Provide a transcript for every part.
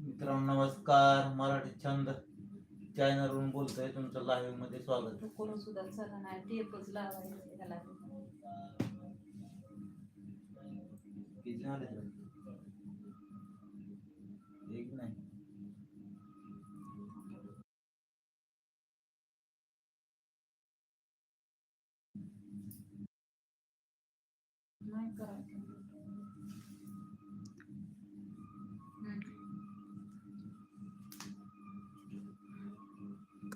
मित्रांनो नमस्कार. मराठी छंद चॅनलवरून बोलतोय. तुमचं लाईव्हमध्ये स्वागत. करून सुद्धा चला नाही टेपच लावायचं ह्याला किती झाले?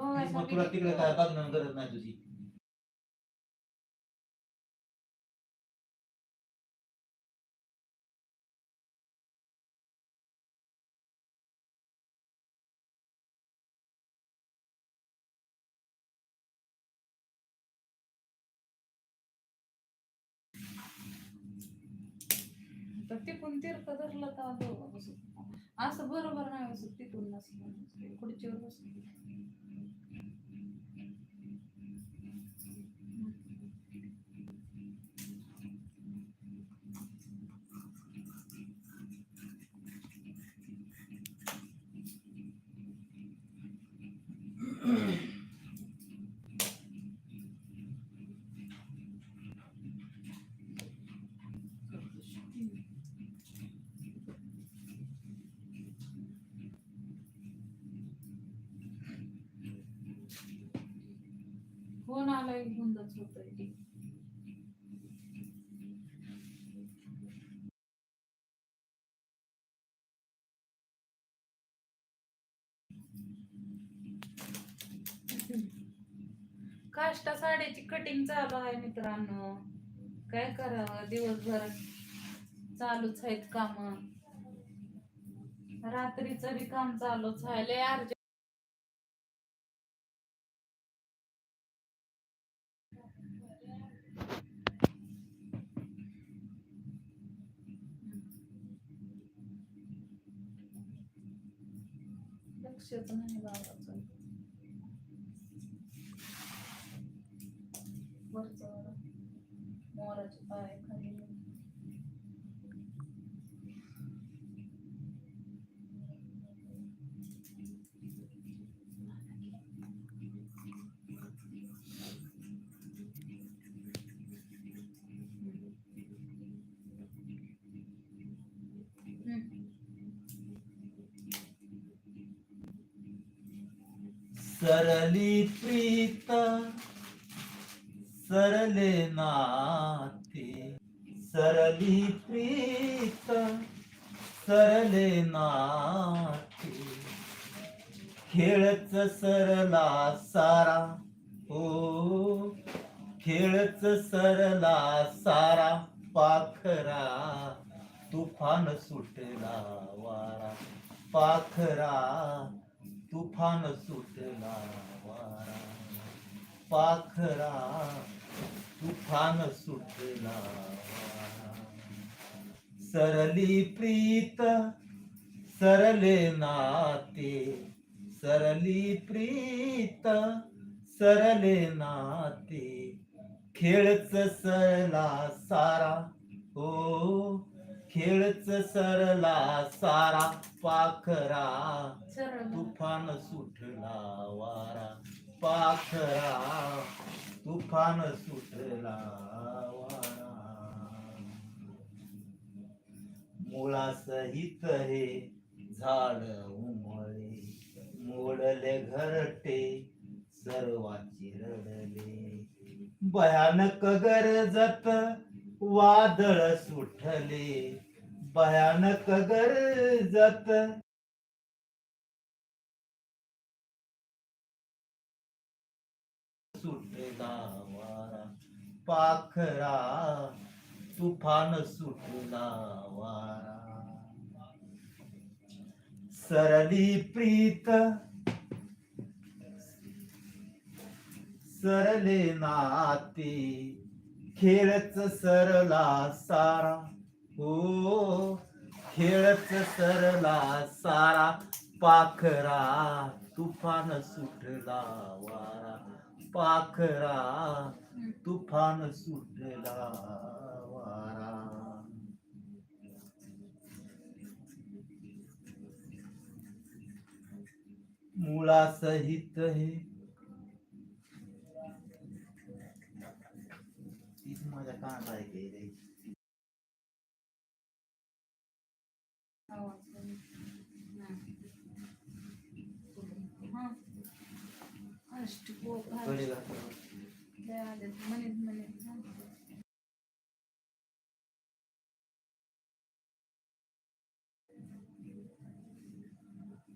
मग तुला तिकडे काय बघणं गरज नाही तुझी. तर तिकून तिरकं धरलं तर दोघं बसू असं बरोबर नाही बसत तिकून नसलं खुर्चीवर फोन आलाय जात होतोय ते काष्टा साड्याची कटिंग चालू आहे मित्रांनो. काय करावं? दिवसभर चालूच आहेत काम. रात्रीच बी काम चालूच आहे. लय अर्जंट 是不那个，真的。सरली प्रीत सरले नाते सरली प्रीत सरले नाते खेळच सरला सारा हो खेळच सरला सारा पाखरा तुफान सुटला वारा पाखरा तुफान सुटला वारा पाखरा तुफान सुटला वारा सरली प्रीत सरले नाते सरली प्रीत सरले नाते। खेळच सरला सारा हो। खेळच सरला सारा पाखरा. तुफान सुटला वारा. पाखरा तुफान सुटला वारा. मुळासहित हे झाड उमळे मोडले घरटे सर्वाची रडले. भयानक गरजत वादळ सुटले भयानक गरजत. सुटला वारा पाखरा तुफान सुटला वारा. सरली प्रीत सरले नाते खेळच सरला सारा. हो खेळच सरला सारा. पाखरा तुफान सुटला वारा. पाखरा तुफान सुटला वारा. मुळासहित हे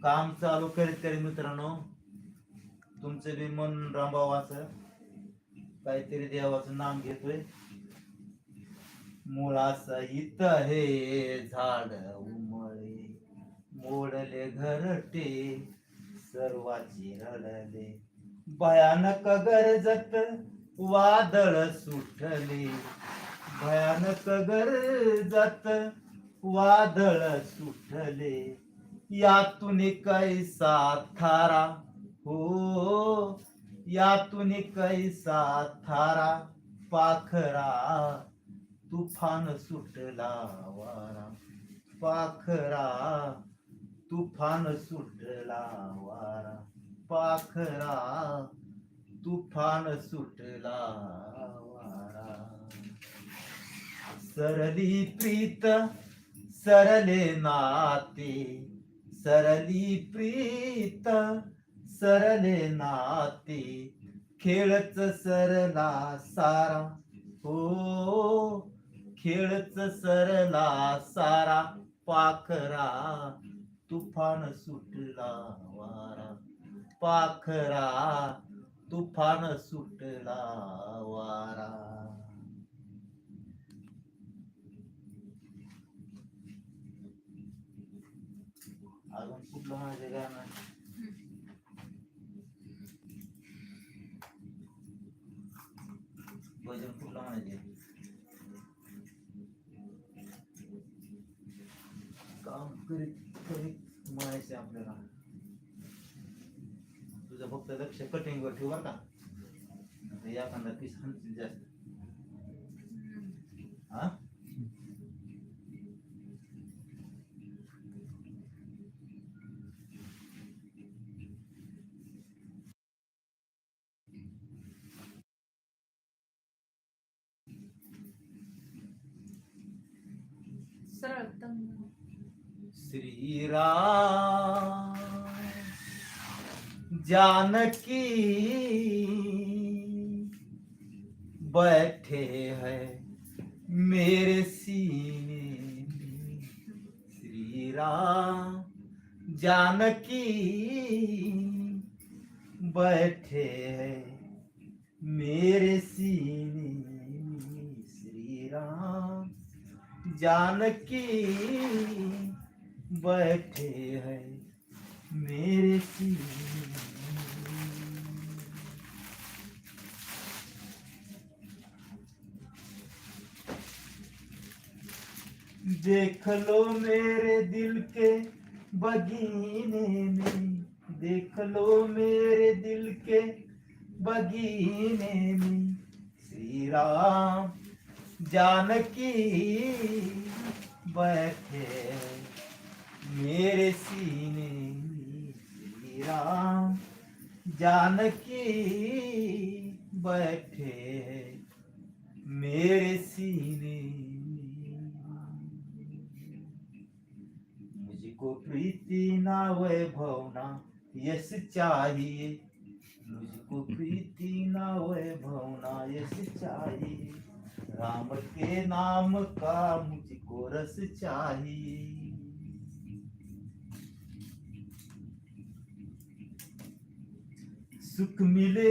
काम चालू करीत करीत मित्रांनो तुमचं बी मन रंबावं काहीतरी देवाचं नाम घेतोय. मुळासहित हे झाड उमळे मोडले घरटे सर्वाची रडले भयानक गरजत वादळ सुटले. भयानक गरजत वादळ सुटले. यातून कैसा थारा? हो यातून कैसा थारा? पाखरा तुफान सुटला वारा. पाखरा तुफान सुटला वारा. पाखरा तुफान सुटला वारा. सरली प्रीत सरले नाते. सरली प्रीत सरले नाते. खेळच सरला सारा. हो खेळच सरला सारा पाखरा तुफान सुटला वारा. पाखरा तुफान सुटला वारा. अजून कुठलं माझे गाणं. भजन कुठलं म्हणायचे करीत करीत म्हणायचे आपल्याला. तुझं फक्त लक्ष कटिंग वर ठेव बरं का. एखादा पीस सांगतील जास्त. हा? सरळ तंग श्रीराम जानकी बैठे हैं मेरे सीने श्री राम जानकी बैठे हैं मेरे सीने श्री राम जानकी बैठे हैं मेरे देख लो मेरे दिल के बगीने में। देख लो मेरे दिल के बगीने में। श्री राम जानकी बैठे मेरे सीने राम जानकी बैठे मेरे सीने मुझको प्रीति ना वैभव ना यश चाहिए। मुझको प्रीति ना वैभव ना यश चाहिए। राम के नाम का मुझको रस चाहिए। सुख मिले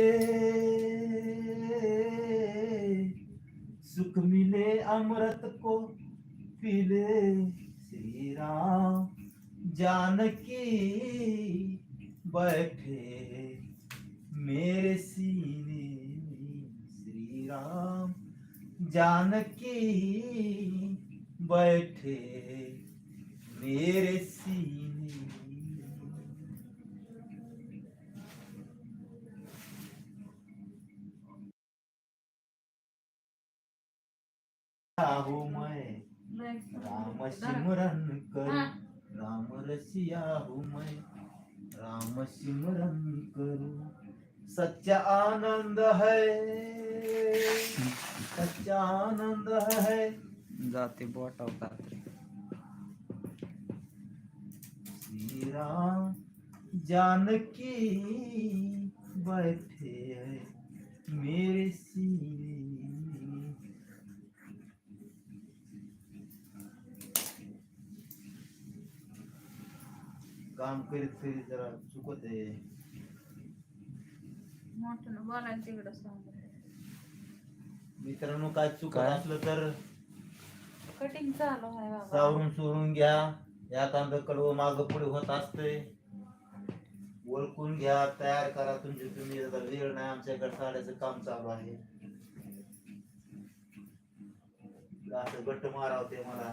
सुख मिले अमृत को पीले श्री राम जानकी बैठे मेरे सीने में श्री राम जानकी बैठे मेरे सीने मैं राम सिमरन करूँ। हाँ. राम रसिया हूँ मैं राम सिमरन करूँ। सच्चा आनंद है। सच्चा आनंद है। जाते बोटावतात श्री राम जानकी बैठे है। मेरे सीने काम करीत करीत जरा चुकत आहे. मोठं बोलायला तिकडं सांग. मित्रांनो काय चुकत काय? असलं तर कटिंग चालू आहे बाबा. सावरून सोडून घ्या. एखादं कडवं माग पुढे होत असतंय. ओळखून घ्या तयार करा तुमची. तुम्ही आता वेळ नाही आमच्याकडे साड्याचं काम चालू आहे. असं गट्ट मारावते मला.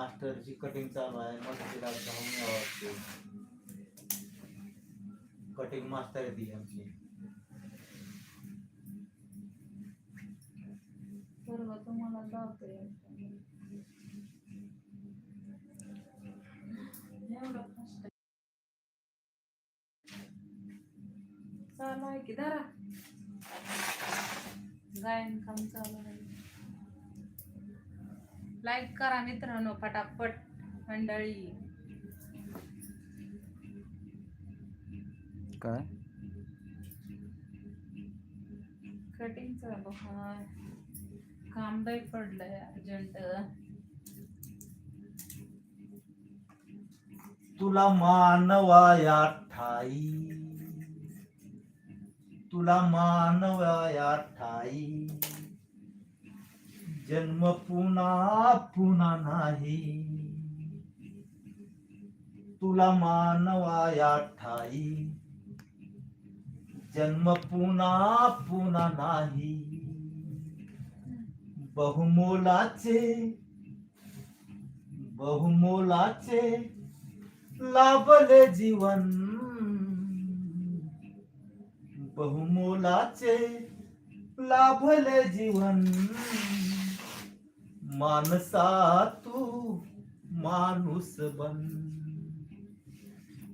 मास्टरची कटिंग चालू आहे मग तिला धावून यावं लागते कटिंग मास्टर आहे ती आमची. बरोबर तुम्हाला जातोय एवढं चालू आहे की दारा गायन काम चालू आहे. लाईक करा मित्रांनो फटाफट मंडळी. काय? कटिंग चालू हाय काम लय पडलंय अर्जंट. तुला मानवाया ठाई. तुला मानवाया ठाई. जन्म पुन्हा पुन्हा नाही. तुला मानवाया ठाई जन्म पुन्हा पुन्हा नाही. बहुमोलाचे बहुमोलाचे लाभले जीवन. बहुमोलाचे लाभले जीवन. मानसा तू माणूस बन.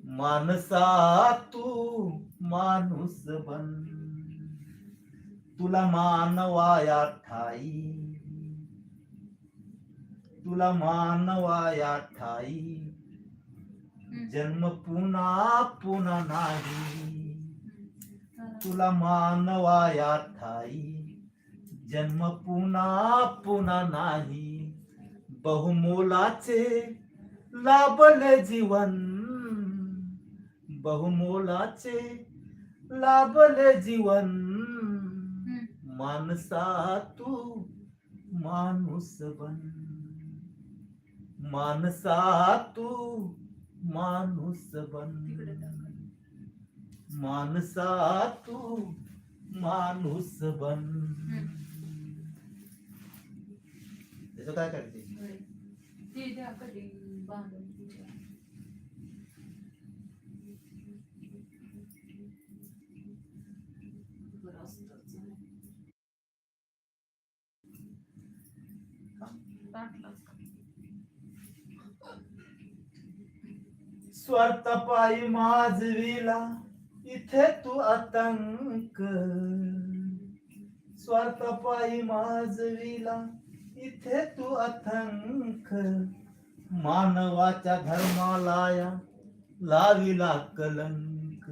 मानसा तू माणूस बन. तुला मानवाया ठाई. तुला मानवाया ठाई. जन्म पुन्हा पुन्हा नाही. तुला मानवाया ठाई. जन्म पुन्हा पुन्हा नाही. बहुमोलाचे लाभले जीवन. बहुमोलाचे लाभले जीवन. माणसा तू माणूस बन. माणसा तू माणूस बन. माणसा तू माणूस बन. त्याचं कर दी स्वार्थ पाई माजवीला इथे तू आतंक। स्वार्थ पाई माजवीला इथे तू अथंक मानवाच्या धर्मालाया लाविला कलंक.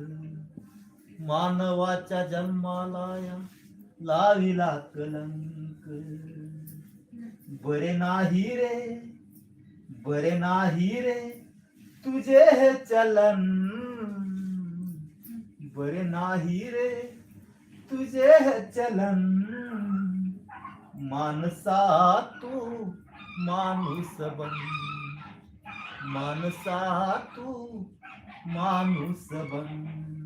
मानवाच्या जन्माला या लाविला कलंक. बरे नाही रे, बरे नाही रे तुझे हे चलन. बरे नाही रे तुझे हे चलन. मानसा तू माणूस बन. मानसा तू माणूस बन.